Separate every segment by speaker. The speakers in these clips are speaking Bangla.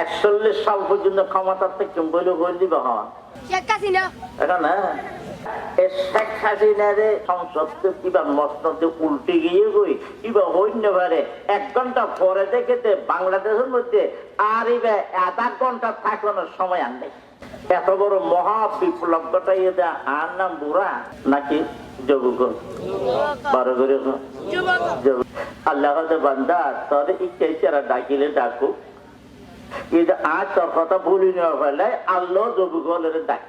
Speaker 1: একচল্লিশ সাল পর্যন্ত ক্ষমতার থেকে বলে করে দিবে হওয়া
Speaker 2: শেখ হাসিনা।
Speaker 1: এখন? হ্যাঁ শেখ হাসিনারে সংসদে কিবা মসনদে উল্টে গিয়ে গই কিবা হইন্য পারে। এক ঘণ্টা পরে দেখেতে বাংলাদেশের মধ্যে আর ইবে আধা ঘণ্টা থাকানোর সময় আনবে এত বড় মহা বিপ্লবটা ইয়ে আর নাম বুড়া নাকি যুবক? বারো করে। আল্লাহ বান্দা তোর ইচ্ছে ডাকিলে কিন্তু আজ তোর কথা ভুলি নেওয়া ফেলে আল্লাহ যুবক ডাক।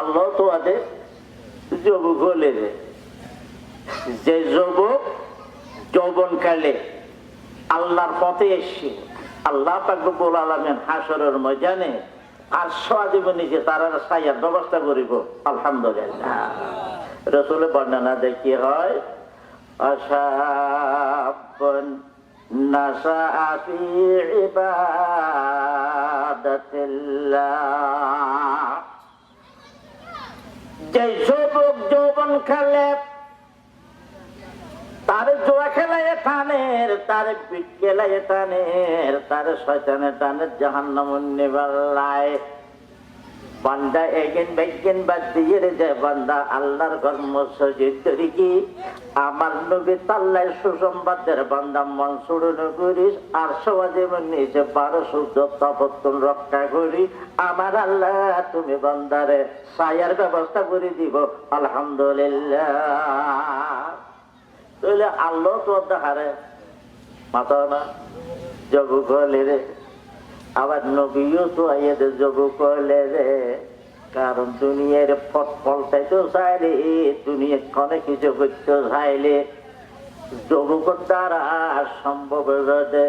Speaker 1: আল্লাহ তো আদে যুবক যে যুবক যৌবন কালে আল্লাহর পথে এসছে আল্লাহ পাকবুল আলমেন হাসরের ময়দানে আর সাজীব নিজে তারা সাইয়ার ব্যবস্থা করিব। আলহামদুলিল্লাহ। রসুল বর্ণনা দেখি হয় অসাবন নাসা ফি ইবাদাতিল্লাহ যে যুবক যৌবন খেলে, তার জোয়া খেলায় টানের, তার পিঠ খেলায় টানের, তার শয়তানের টানের জাহান্নাম নিবাল্লায়। বান্দা বাদ যে বান্দা আল্লাহর কর্ম কি? আমার সুসংবাদের বান্দা করিস আর তপত্তন রক্ষা করি। আমার আল্লাহ, তুমি বান্দারে সায়ার ব্যবস্থা করে দিব, আলহামদুলিল্লাহ। আল্লাহ তো হারে মাথা না জগু রে আবার নবীও তো আইয়াদের জগু কলে রে, কারণ দুনিয়ার ফট ফলটাইতো চাইলে দুনিয়া অনেক কিছু করতে চাইলে যুবকর দ্বারা সম্ভব হয়ে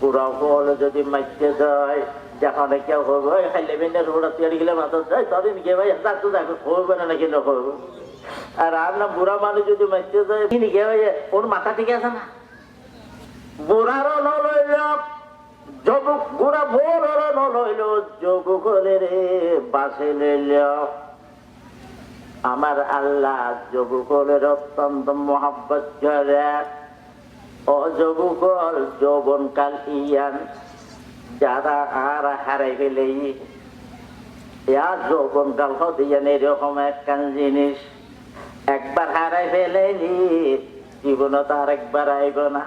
Speaker 1: বুড়া হলে যদি মাইতে দেয় যেখানে কেউ হবে, খাইলে বেনে রোডা তৈরি গেলে মাথা দেয় তদিন কে ভাই ডাক্ত দেখো, করবে না নাকি না করবে। আর আর না বুড়া মানুষ যদি মাইতে যায় কে ভাই, ওর মাথা ঠিক আছে না? বুড়ারও নলইল আমার আল্লাহ যুবকলের অত্যন্ত মহাব্বত করে। ও যুবকল যৌবনকাল ইয়ান, যারা আর হারাই ফেলে এরকম একখান জিনিস। একবার হারাই ফেলেনি জীবনে তো আর একবার আইব না।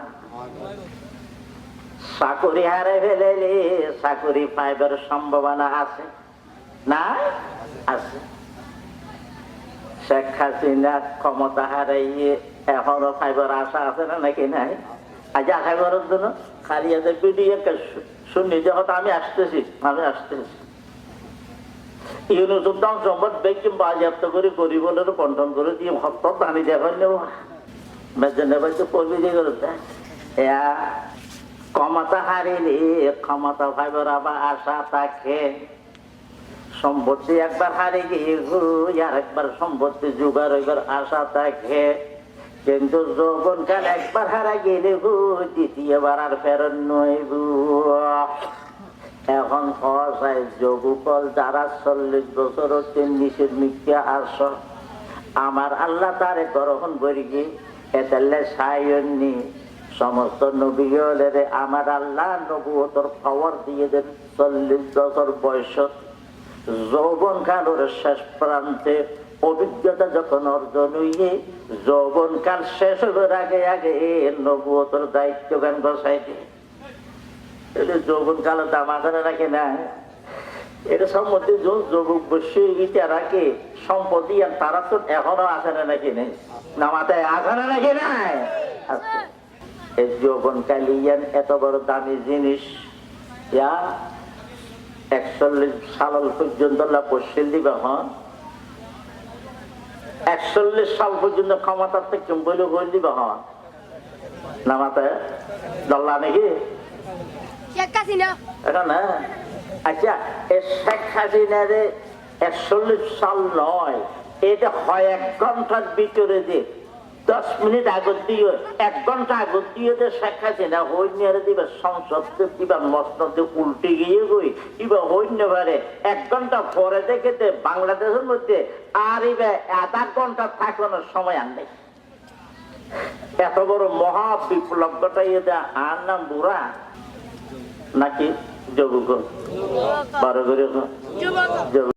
Speaker 1: চাকরি হারাই ফেলেলি চাকরি পাইবার সম্ভাবনা আছে? না আছে। শেখ হাসিনা ক্ষমতা হারাইয়ে এখনও ফাইবার আশা আছে না নাকি নাই? আজ আশা করার জন্য খালি শুনি যে আমি আসতেছি আমি আসতেছি। ইউনুস উদ্দাম সম্পদ ব্যক্তি ক্ষমতা হারিলে, ক্ষমতা ফাইবার আবার আশা থাকে। সম্পত্তি একবার হারে গিয়ে আর একবার সম্পত্তি জোগাড় হইবার আশা থাকে। কিন্তু যৌবন কাল একবার হারা গেলে গো দ্বিতীয়বার আর ফেরত নইব। এখন সহসায় যৌবকল যারা চল্লিশ বছর নিষেধ মিথ্যা আস আমার আল্লাহ তারে গ্রহণ করি কি এতালে সায়নি সমস্ত নবীলের আমার আল্লাহ নবুয়তর পাওয়ার দিয়ে দেন চল্লিশ বছর বয়স। যৌবন কালের শেষ প্রান্তে অভিজ্ঞতা যখন অর্জন হইয়ে যৌবন কাল শেষ হবার আগে আগে নবুয়তর দায়িত্ব গান বসাই দিয়ে যৌবন কালের দাম আগানে রাখে না। এটা সম্বন্ধে যুবক গিয়ে রাখে সম্পত্তি আর তারা তো এখনও আসে না নাকি নেই? না মাথায় আসে না নাকি নাই? আছে এই যৌবন কালিয়ান এত বড় দামি জিনিস ইয়া একচল্লিশ সাল পর্যন্ত পশ্চিম দিবে হন একচল্লিশ সাল পর্যন্ত ক্ষমতার থেকে বলে করে দিবে হন না মাথায় দল্লা নাকি? এখন হ্যাঁ আচ্ছা শেখ হাসিনারে একচল্লিশ সাল নয় এটা হয় এক ঘণ্টার ভিতরে যে দশ মিনিট আগত দিয়ে এক ঘণ্টা আগত দিয়ে যে শেখ হাসিনা হইনিয়ারে দিবে সংসদ দিবা মসনদে উল্টে গিয়ে গই কিবা হইন্য পারে। এক ঘণ্টা পরে দেখে বাংলাদেশের মধ্যে আর ইবে আধা ঘণ্টা থাকানোর সময় আনবে এত বড় মহা বিপ্লবটা ইয়ে আর নাম বুড়া, নাকি যুবক? বারো করে যুবক।